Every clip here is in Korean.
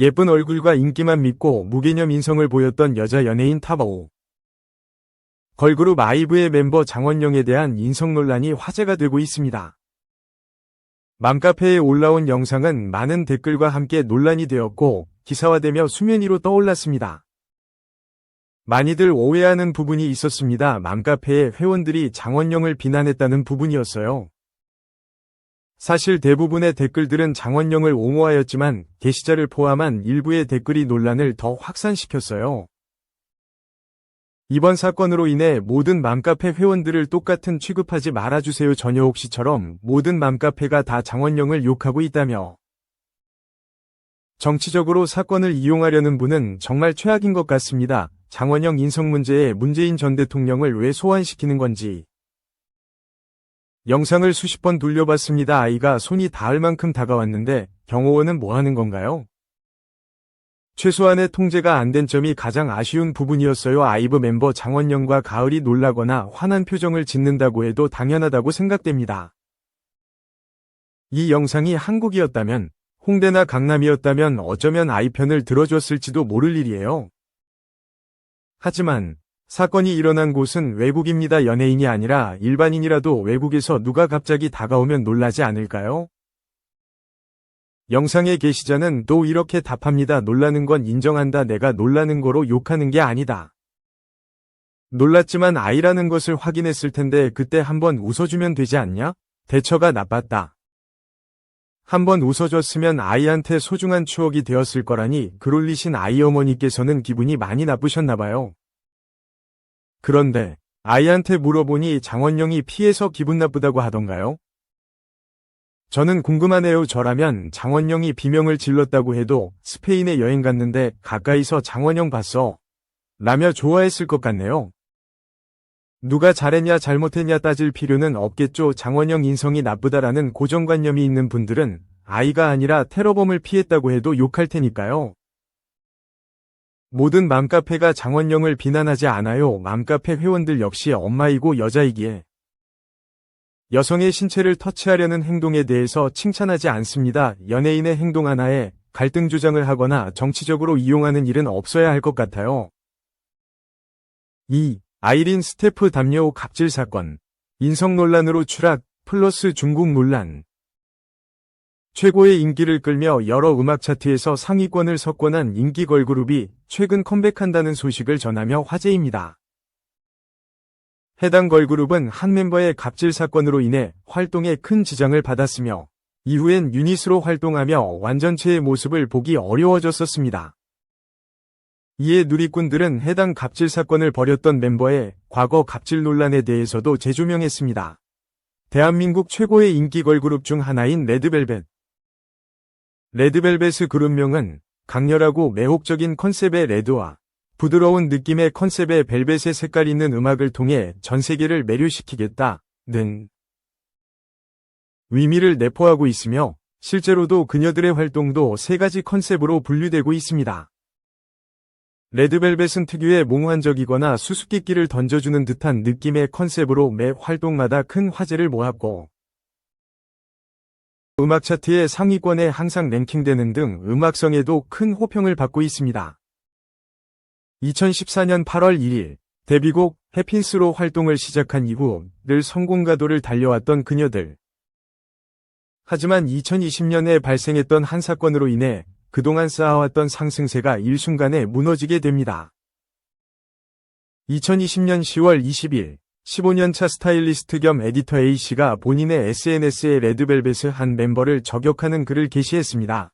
예쁜 얼굴과 인기만 믿고 무개념 인성을 보였던 여자 연예인 타바오. 걸그룹 아이브의 멤버 장원영에 대한 인성 논란이 화제가 되고 있습니다. 맘카페에 올라온 영상은 많은 댓글과 함께 논란이 되었고 기사화되며 수면 위로 떠올랐습니다. 많이들 오해하는 부분이 있었습니다. 맘카페의 회원들이 장원영을 비난했다는 부분이었어요. 사실 대부분의 댓글들은 장원영을 옹호하였지만 게시자를 포함한 일부의 댓글이 논란을 더 확산시켰어요. 이번 사건으로 인해 모든 맘카페 회원들을 똑같은 취급하지 말아주세요 전여옥 씨처럼 모든 맘카페가 다 장원영을 욕하고 있다며 정치적으로 사건을 이용하려는 분은 정말 최악인 것 같습니다. 장원영 인성 문제에 문재인 전 대통령을 왜 소환시키는 건지. 영상을 수십 번 돌려봤습니다. 아이가 손이 닿을 만큼 다가왔는데 경호원은 뭐 하는 건가요? 최소한의 통제가 안 된 점이 가장 아쉬운 부분이었어요. 아이브 멤버 장원영과 가을이 놀라거나 화난 표정을 짓는다고 해도 당연하다고 생각됩니다. 이 영상이 한국이었다면, 홍대나 강남이었다면 어쩌면 아이 편을 들어줬을지도 모를 일이에요. 하지만 사건이 일어난 곳은 외국입니다. 연예인이 아니라 일반인이라도 외국에서 누가 갑자기 다가오면 놀라지 않을까요? 영상의 게시자는 또 이렇게 답합니다. 놀라는 건 인정한다. 내가 놀라는 거로 욕하는 게 아니다. 놀랐지만 아이라는 것을 확인했을 텐데 그때 한번 웃어주면 되지 않냐? 대처가 나빴다. 한번 웃어줬으면 아이한테 소중한 추억이 되었을 거라니 글 올리신 아이 어머니께서는 기분이 많이 나쁘셨나봐요. 그런데 아이한테 물어보니 장원영이 피해서 기분 나쁘다고 하던가요? 저는 궁금하네요. 저라면 장원영이 비명을 질렀다고 해도 스페인에 여행 갔는데 가까이서 장원영 봤어. 라며 좋아했을 것 같네요. 누가 잘했냐 잘못했냐 따질 필요는 없겠죠. 장원영 인성이 나쁘다라는 고정관념이 있는 분들은 아이가 아니라 테러범을 피했다고 해도 욕할 테니까요. 모든 맘카페가 장원영을 비난하지 않아요. 맘카페 회원들 역시 엄마이고 여자이기에 여성의 신체를 터치하려는 행동에 대해서 칭찬하지 않습니다. 연예인의 행동 하나에 갈등 조장을 하거나 정치적으로 이용하는 일은 없어야 할 것 같아요. 2. 아이린 스태프 담요 갑질 사건. 인성 논란으로 추락, 플러스 중국 논란. 최고의 인기를 끌며 여러 음악 차트에서 상위권을 석권한 인기 걸그룹이 최근 컴백한다는 소식을 전하며 화제입니다. 해당 걸그룹은 한 멤버의 갑질 사건으로 인해 활동에 큰 지장을 받았으며 이후엔 유닛으로 활동하며 완전체의 모습을 보기 어려워졌었습니다. 이에 누리꾼들은 해당 갑질 사건을 벌였던 멤버의 과거 갑질 논란에 대해서도 재조명했습니다. 대한민국 최고의 인기 걸그룹 중 하나인 레드벨벳. 레드벨벳의 그룹명은 강렬하고 매혹적인 컨셉의 레드와 부드러운 느낌의 컨셉의 벨벳의 색깔 있는 음악을 통해 전 세계를 매료시키겠다는 의미를 내포하고 있으며 실제로도 그녀들의 활동도 세 가지 컨셉으로 분류되고 있습니다. 레드벨벳은 특유의 몽환적이거나 수수께끼를 던져주는 듯한 느낌의 컨셉으로 매 활동마다 큰 화제를 모았고 음악 차트의 상위권에 항상 랭킹되는 등 음악성에도 큰 호평을 받고 있습니다. 2014년 8월 1일 데뷔곡 해핀스로 활동을 시작한 이후 늘 성공가도를 달려왔던 그녀들. 하지만 2020년에 발생했던 한 사건으로 인해 그동안 쌓아왔던 상승세가 일순간에 무너지게 됩니다. 2020년 10월 20일 15년차 스타일리스트 겸 에디터 A씨가 본인의 SNS에 레드벨벳의 한 멤버를 저격하는 글을 게시했습니다.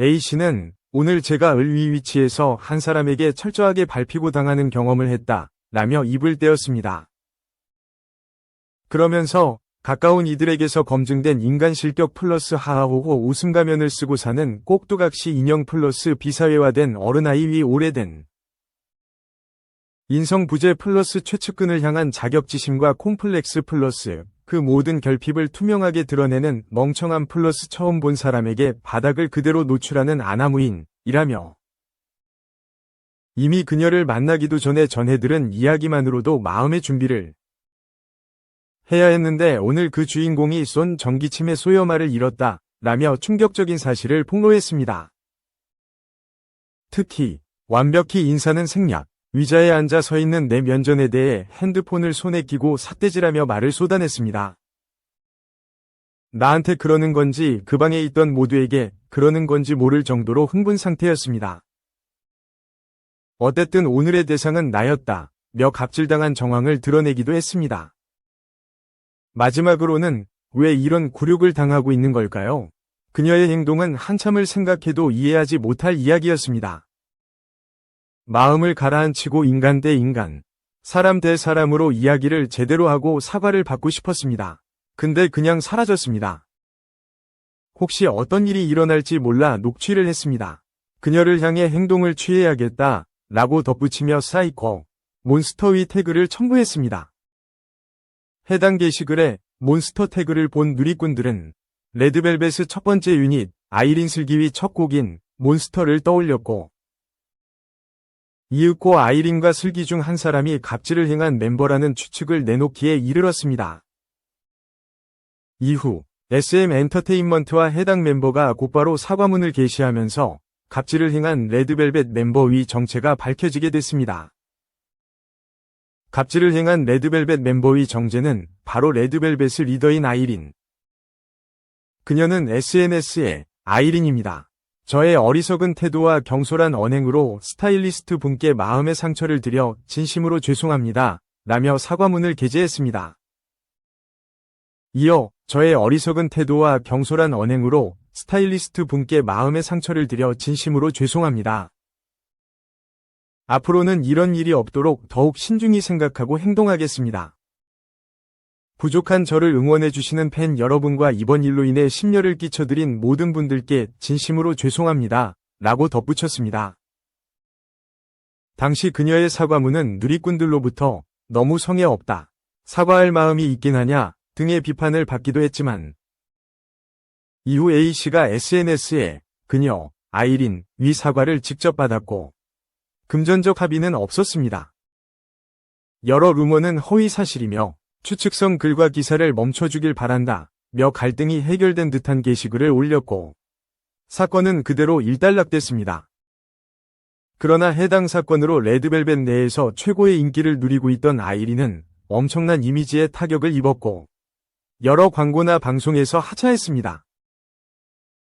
A씨는 오늘 제가 을위 위치에서 한 사람에게 철저하게 밟히고 당하는 경험을 했다. 라며 입을 떼었습니다. 그러면서 가까운 이들에게서 검증된 인간 실격 플러스 하하호호 웃음 가면을 쓰고 사는 꼭두각시 인형 플러스 비사회화된 어른아이 위 오래된 인성 부재 플러스 최측근을 향한 자격지심과 콤플렉스 플러스 그 모든 결핍을 투명하게 드러내는 멍청한 플러스 처음 본 사람에게 바닥을 그대로 노출하는 아나무인이라며 이미 그녀를 만나기도 전에 전해들은 이야기만으로도 마음의 준비를 해야 했는데 오늘 그 주인공이 쏜 전기침에 소여말을 잃었다 라며 충격적인 사실을 폭로했습니다. 특히 완벽히 인사는 생략, 위자에 앉아 서 있는 내 면전에 대해 핸드폰을 손에 끼고 삿대질하며 말을 쏟아냈습니다. 나한테 그러는 건지 그 방에 있던 모두에게 그러는 건지 모를 정도로 흥분 상태였습니다. 어쨌든 오늘의 대상은 나였다. 며 갑질당한 정황을 드러내기도 했습니다. 마지막으로는 왜 이런 굴욕을 당하고 있는 걸까요? 그녀의 행동은 한참을 생각해도 이해하지 못할 이야기였습니다. 마음을 가라앉히고 인간 대 인간, 사람 대 사람으로 이야기를 제대로 하고 사과를 받고 싶었습니다. 근데 그냥 사라졌습니다. 혹시 어떤 일이 일어날지 몰라 녹취를 했습니다. 그녀를 향해 행동을 취해야겠다 라고 덧붙이며 사이코, 몬스터 위 태그를 첨부했습니다. 해당 게시글에 몬스터 태그를 본 누리꾼들은 레드벨벳의 첫 번째 유닛 아이린 슬기위 첫 곡인 몬스터를 떠올렸고 이윽고 아이린과 슬기 중 한 사람이 갑질을 행한 멤버라는 추측을 내놓기에 이르렀습니다. 이후 SM 엔터테인먼트와 해당 멤버가 곧바로 사과문을 게시하면서 갑질을 행한 레드벨벳 멤버 위 정체가 밝혀지게 됐습니다. 갑질을 행한 레드벨벳 멤버의 정체는 바로 레드벨벳의 리더인 아이린. 그녀는 SNS에 아이린입니다. 저의 어리석은 태도와 경솔한 언행으로 스타일리스트 분께 마음의 상처를 드려 진심으로 죄송합니다. 라며 사과문을 게재했습니다. 이어 저의 어리석은 태도와 경솔한 언행으로 스타일리스트 분께 마음의 상처를 드려 진심으로 죄송합니다. 앞으로는 이런 일이 없도록 더욱 신중히 생각하고 행동하겠습니다. 부족한 저를 응원해주시는 팬 여러분과 이번 일로 인해 심려를 끼쳐드린 모든 분들께 진심으로 죄송합니다. 라고 덧붙였습니다. 당시 그녀의 사과문은 누리꾼들로부터 너무 성의 없다. 사과할 마음이 있긴 하냐 등의 비판을 받기도 했지만 이후 A씨가 SNS에 그녀, 아이린, 위 사과를 직접 받았고 금전적 합의는 없었습니다. 여러 루머는 허위 사실이며 추측성 글과 기사를 멈춰주길 바란다 며 갈등이 해결된 듯한 게시글을 올렸고 사건은 그대로 일단락됐습니다. 그러나 해당 사건으로 레드벨벳 내에서 최고의 인기를 누리고 있던 아이린은 엄청난 이미지에 타격을 입었고 여러 광고나 방송에서 하차했습니다.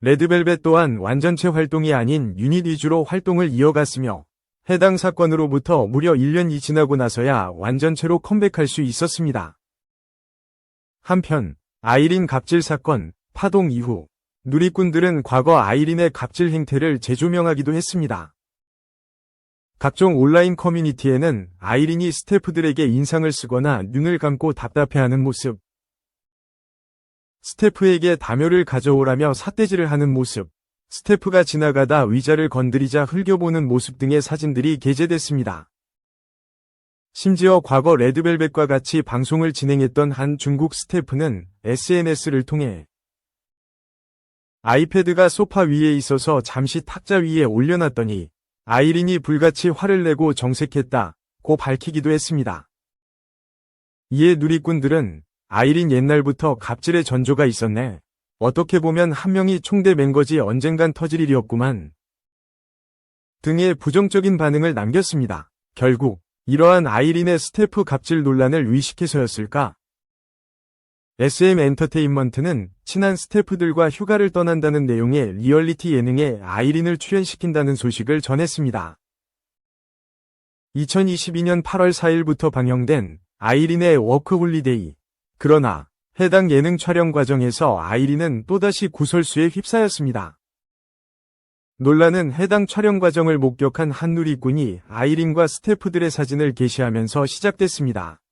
레드벨벳 또한 완전체 활동이 아닌 유닛 위주로 활동을 이어갔으며 해당 사건으로부터 무려 1년이 지나고 나서야 완전체로 컴백할 수 있었습니다. 한편 아이린 갑질 사건 파동 이후 누리꾼들은 과거 아이린의 갑질 행태를 재조명하기도 했습니다. 각종 온라인 커뮤니티에는 아이린이 스태프들에게 인상을 쓰거나 눈을 감고 답답해하는 모습, 스태프에게 담요를 가져오라며 삿대질을 하는 모습, 스태프가 지나가다 의자를 건드리자 흘겨보는 모습 등의 사진들이 게재됐습니다. 심지어 과거 레드벨벳과 같이 방송을 진행했던 한 중국 스태프는 SNS를 통해 아이패드가 소파 위에 있어서 잠시 탁자 위에 올려놨더니 아이린이 불같이 화를 내고 정색했다 고 밝히기도 했습니다. 이에 누리꾼들은 아이린 옛날부터 갑질의 전조가 있었네. 어떻게 보면 한 명이 총대 맨 거지 언젠간 터질 일이었구만. 등의 부정적인 반응을 남겼습니다. 결국 이러한 아이린의 스태프 갑질 논란을 위식해서였을까? SM 엔터테인먼트는 친한 스태프들과 휴가를 떠난다는 내용의 리얼리티 예능에 아이린을 출연시킨다는 소식을 전했습니다. 2022년 8월 4일부터 방영된 아이린의 워크홀리데이. 그러나 해당 예능 촬영 과정에서 아이린은 또다시 구설수에 휩싸였습니다. 논란은 해당 촬영 과정을 목격한 한누리꾼이 아이린과 스태프들의 사진을 게시하면서 시작됐습니다.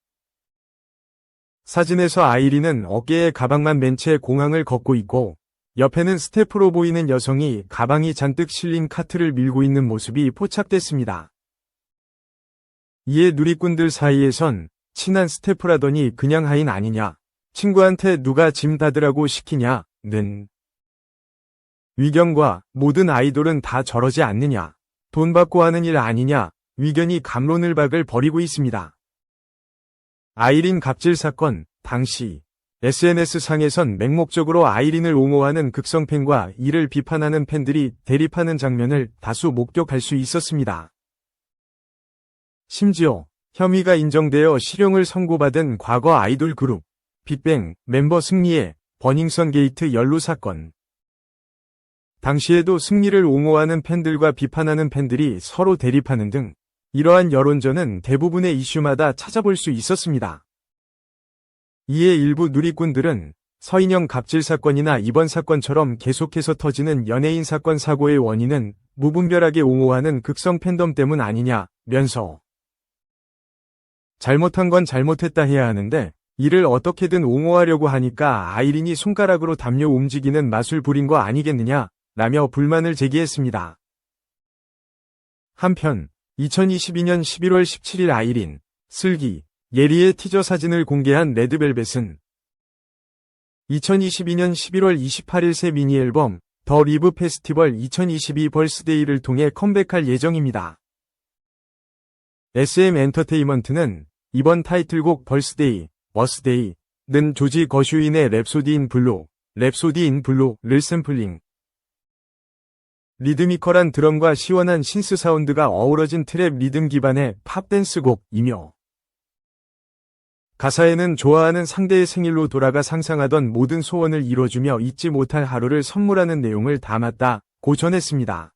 사진에서 아이린은 어깨에 가방만 맨 채 공항을 걷고 있고 옆에는 스태프로 보이는 여성이 가방이 잔뜩 실린 카트를 밀고 있는 모습이 포착됐습니다. 이에 누리꾼들 사이에선 친한 스태프라더니 그냥 하인 아니냐 친구한테 누가 짐 닫으라고 시키냐?는 위경과 모든 아이돌은 다 저러지 않느냐. 돈 받고 하는 일 아니냐. 위견이 감론을박을 벌이고 있습니다. 아이린 갑질 사건 당시 SNS상에선 맹목적으로 아이린을 옹호하는 극성 팬과 이를 비판하는 팬들이 대립하는 장면을 다수 목격할 수 있었습니다. 심지어 혐의가 인정되어 실형을 선고받은 과거 아이돌 그룹 빅뱅 멤버 승리의 버닝썬 게이트 연루 사건. 당시에도 승리를 옹호하는 팬들과 비판하는 팬들이 서로 대립하는 등 이러한 여론전은 대부분의 이슈마다 찾아볼 수 있었습니다. 이에 일부 누리꾼들은 서인영 갑질 사건이나 이번 사건처럼 계속해서 터지는 연예인 사건 사고의 원인은 무분별하게 옹호하는 극성 팬덤 때문 아니냐면서 잘못한 건 잘못했다 해야 하는데 이를 어떻게든 옹호하려고 하니까 아이린이 손가락으로 담요 움직이는 마술 부린 거 아니겠느냐 라며 불만을 제기했습니다. 한편 2022년 11월 17일 아이린, 슬기, 예리의 티저 사진을 공개한 레드벨벳은 2022년 11월 28일 새 미니 앨범 더 리브 페스티벌 2022 벌스데이를 통해 컴백할 예정입니다. SM 엔터테인먼트는 이번 타이틀곡 벌스데이, 버스데이는 조지 거슈인의 랩소디 인 블루, 랩소디 인 블루를 샘플링. 리드미컬한 드럼과 시원한 신스 사운드가 어우러진 트랩 리듬 기반의 팝댄스 곡이며 가사에는 좋아하는 상대의 생일로 돌아가 상상하던 모든 소원을 이뤄주며 잊지 못할 하루를 선물하는 내용을 담았다 고 전했습니다.